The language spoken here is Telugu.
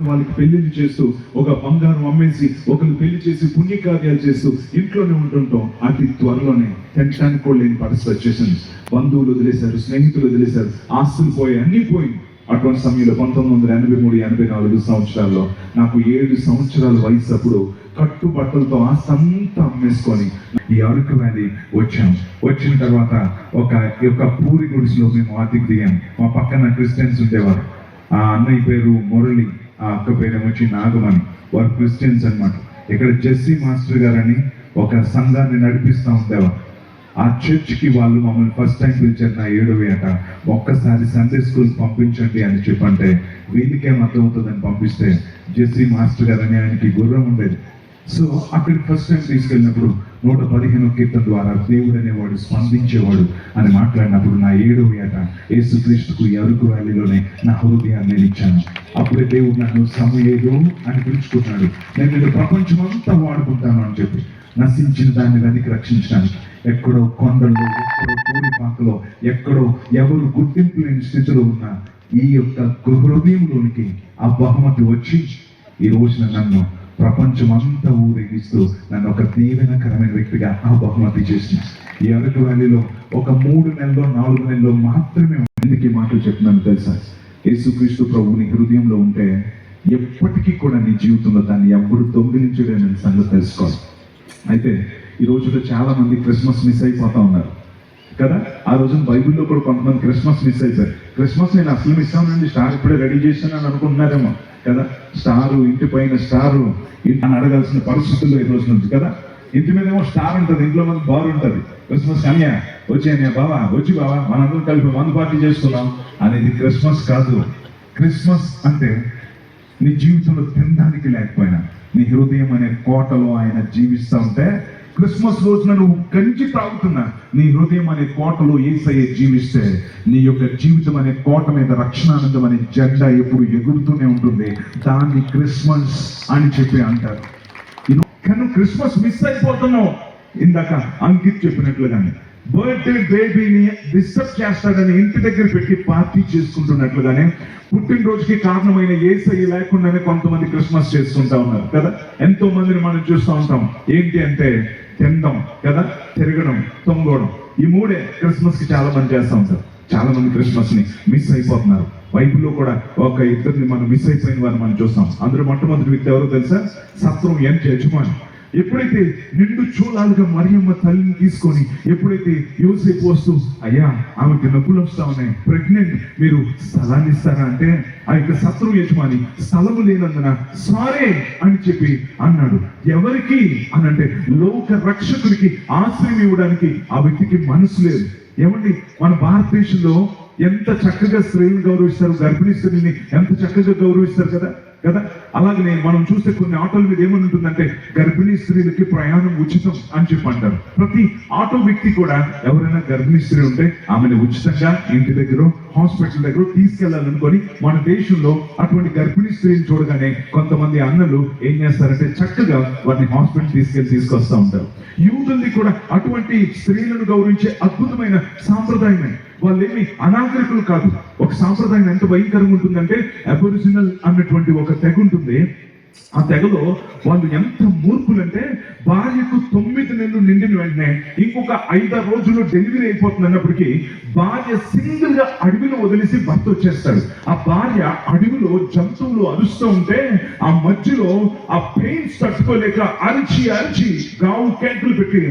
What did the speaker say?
వాళ్ళకి పెళ్ళిళ్ళు చేస్తూ ఒక బంగారం అమ్మేసి ఒకరు పెళ్ళి చేసి పుణ్యకార్యాలు చేస్తూ ఇంట్లోనే ఉంటుంటాం. అతి త్వరలోనే తినడానికి కూడా లేని పరిస్థితి వచ్చేసింది. బంధువులు వదిలేశారు స్నేహితులు వదిలేశారు ఆస్తులు పోయి అన్ని పోయి. అటువంటి సమయంలో పంతొమ్మిది వందల ఎనభై మూడు ఎనభై నాలుగు సంవత్సరాల్లో నాకు ఏడు సంవత్సరాల వయసు అప్పుడు కట్టుబట్టలతో ఆస్తి అంతా అమ్మేసుకొని ఈ అరకు వ్యాలీ వచ్చాం. వచ్చిన తర్వాత ఒక యొక్క పూరి గుడిసెలో మేము ఆర్థిక దిగాం. మా పక్కన క్రిస్టియన్స్ ఉండేవారు. ఆ అన్నయ్య పేరు మురళి. ఆ అక్క పేరు వచ్చి నాగమణి వారు క్రిస్టియన్స్ అన్నమాట. ఇక్కడ జెస్సీ మాస్టర్ గారని ఒక సంఘాన్ని నడిపిస్తూ ఉండేవారు. ఆ చర్చ్కి వాళ్ళు మమ్మల్ని ఫస్ట్ టైం పిలిచారు నా ఏడో ఏట. ఒక్కసారి సండే స్కూల్ పంపించండి అని చెప్పంటే వీళ్ళకేం అర్థమవుతుందని పంపిస్తే జెస్సీ మాస్టర్ గారని ఆయనకి గుర్రం ఉండేది. సో అక్కడికి ఫస్ట్ టైం తీసుకెళ్ళినప్పుడు నూట పదిహేను కీర్తన ద్వారా దేవుడు అనేవాడు స్పందించేవాడు అని మాట్లాడినప్పుడు నా ఏడవ ఏట యేసుక్రీస్తుకు ఎరుకు అరుకు వ్యాలీలోనే నా హృదయాన్ని నేను ఇచ్చాను అప్పుడే దేవుడు నన్ను సమయేదు అని పిలుచుకున్నాడు. నేను నేను ప్రపంచం అంతా వాడుకుంటాను అని చెప్పి నశించిన దాన్ని వెనక్కి రక్షించడానికి ఎక్కడో కొండల్లో ఎక్కడో పూరిపాకలో ఎక్కడో ఎవరు గుర్తింపు లేని స్థితిలో ఉన్న ఈ యొక్క హృదయంలోనికి ఆ బహుమతి వచ్చి ఈ రోజున నన్ను ప్రపంచం అంతా ఊరేగిస్తూ నన్ను ఒక దీవెనకరమైన వ్యక్తిగా ఆ బహుమతి చేసింది. ఈ అరకు వ్యాలీలో ఒక మూడు నెలల్లో నాలుగు నెలల్లో మాత్రమే ఎందుకు ఈ మాటలు చెప్తున్నాను తెలుసా? యేసుక్రీస్తు ప్రభు నీ హృదయంలో ఉంటే ఎప్పటికీ కూడా నీ జీవితంలో దాన్ని ఎవ్వరు దొంగిలించలేని సంగతి తెలుసుకోవాలి. అయితే ఈ రోజుల్లో చాలా మంది క్రిస్మస్ మిస్ అయిపోతా ఉన్నారు. కదా? ఆ రోజున బైబిల్లో కూడా కొంతమంది క్రిస్మస్ మిస్ అయిపోయారు. క్రిస్మస్ నేను అసలు మిస్ అవునండి స్టార్ ఇప్పుడే రెడీ చేశాను అని అనుకుంటున్నారేమో కదా? స్టారు ఇంటి పైన స్టారు అని అడగాల్సిన పరిస్థితుల్లో ఈ రోజు నుంచి కదా? ఇంటి మీద ఏమో స్టార్ ఉంటుంది ఇంట్లో మంది బార్ ఉంటుంది. క్రిస్మస్ వచ్చి వచ్చే బావా వచ్చి బావా మనందరం కలిపి మందు పార్టీ చేసుకున్నాం అనేది క్రిస్మస్ కాదు. క్రిస్మస్ అంటే నీ జీవితంలో తినడానికి లేకపోయినా నీ హృదయం అనే కోటలో ఆయన జీవిస్తూ ఉంటే క్రిస్మస్ రోజున నువ్వు గంజి తాగుతున్నా నీ హృదయం అనే కోటలో ఏసయ్య జీవిస్తే నీ యొక్క జీవితం అనే కోట మీద రక్షణానందం అనే జెండా ఎప్పుడు ఎగురుతూనే ఉంటుంది. దాన్ని క్రిస్మస్ అని చెప్పి అంటారు. కానీ క్రిస్మస్ మిస్ అయిపోతున్నావు. ఇందాక అంకిత్ చెప్పినట్లుగానే. బర్త్డే బేబీని డిస్టర్బ్ చేస్తాడని ఇంటి దగ్గర పెట్టి పార్టీ చేసుకుంటున్నట్లుగానే పుట్టినరోజుకి కారణమైన ఏసై లేకుండానే కొంతమంది క్రిస్మస్ చేసుకుంటా ఉన్నారు కదా? ఎంతో మందిని మనం చూస్తూ ఉంటాం. ఏంటి అంటే తినడం కదా? తిరగడం తొంగోవడం. ఈ మూడే క్రిస్మస్కి చాలా మంది చేస్తాం సార్ చాలా మంది క్రిస్మస్ని మిస్ అయిపోతున్నారు. బైబిల్లో కూడా ఒక ఇద్దరిని మనం మిస్ అయిపోయిన వారిని మనం చూస్తాం. అందులో మొట్టమొదటి వ్యక్తి ఎవరో తెలుసా? సత్రం ఏం యజమాని ఎప్పుడైతే నిండు చూలాలుగా మరియమ్మ తల్లిని తీసుకొని ఎప్పుడైతే యోసేపు వస్తూ అయ్యా ఆమెకి నొప్పులు వస్తా ఉన్నాయి. ప్రెగ్నెంట్ మీరు స్థలాన్ని ఇస్తారా? అంటే ఆ యొక్క శత్రువు యజమాని స్థలము లేనందున సారే అని చెప్పి అన్నాడు. ఎవరికి? అని అంటే లోక రక్షకుడికి ఆశ్రయం ఇవ్వడానికి ఆ వ్యక్తికి మనసు లేదు. ఏమండి మన భారతదేశంలో ఎంత చక్కగా స్త్రీలను గౌరవిస్తారు గర్భిణీ స్త్రీని ఎంత చక్కగా గౌరవిస్తారు కదా? కదా? అలాగే మనం చూస్తే కొన్ని ఆటోల మీద ఏమని ఉంటుందంటే గర్భిణీ స్త్రీలకి ప్రయాణం ఉచితం అని చెప్పి అంటారు. ప్రతి ఆటో వ్యక్తి కూడా ఎవరైనా గర్భిణీ స్త్రీ ఉంటే ఆమెను ఉచితంగా ఇంటి దగ్గర హాస్పిటల్ దగ్గర తీసుకెళ్ళాలనుకొని మన దేశంలో అటువంటి గర్భిణీ స్త్రీని చూడగానే కొంతమంది అన్నలు ఏం చేస్తారంటే చక్కగా వారిని హాస్పిటల్ తీసుకెళ్ళి తీసుకొస్తా ఉంటారు. యూదుల్ని కూడా అటువంటి స్త్రీలను గౌరవించే అద్భుతమైన సాంప్రదాయమే. వాళ్ళు ఏమి అనాగరికులు కాదు. ఒక సాంప్రదాయం ఎంత భయంకరంగా ఉంటుందంటే అబొరిజినల్ అన్నటువంటి ఒక తెగ ఉంటుంది. ఆ తెగలో వాళ్ళు ఎంత మూర్ఖులంటే భార్యకు తొమ్మిది నెలలు వెంటనే ఇంకొక ఐదు రోజుల్లో డెలివరీ అయిపోతుంది అన్నప్పటికీ భార్య సింగిల్గా అడవిలో వదిలేసి భర్త వచ్చేస్తాడు. ఆ భార్య అడవిలో జంతువులు అరుస్తూ ఉంటే ఆ మధ్యలో ఆ పెయిన్స్ తట్టుకోలేక అరిచి అరిచి గావు కేకులు పెట్టి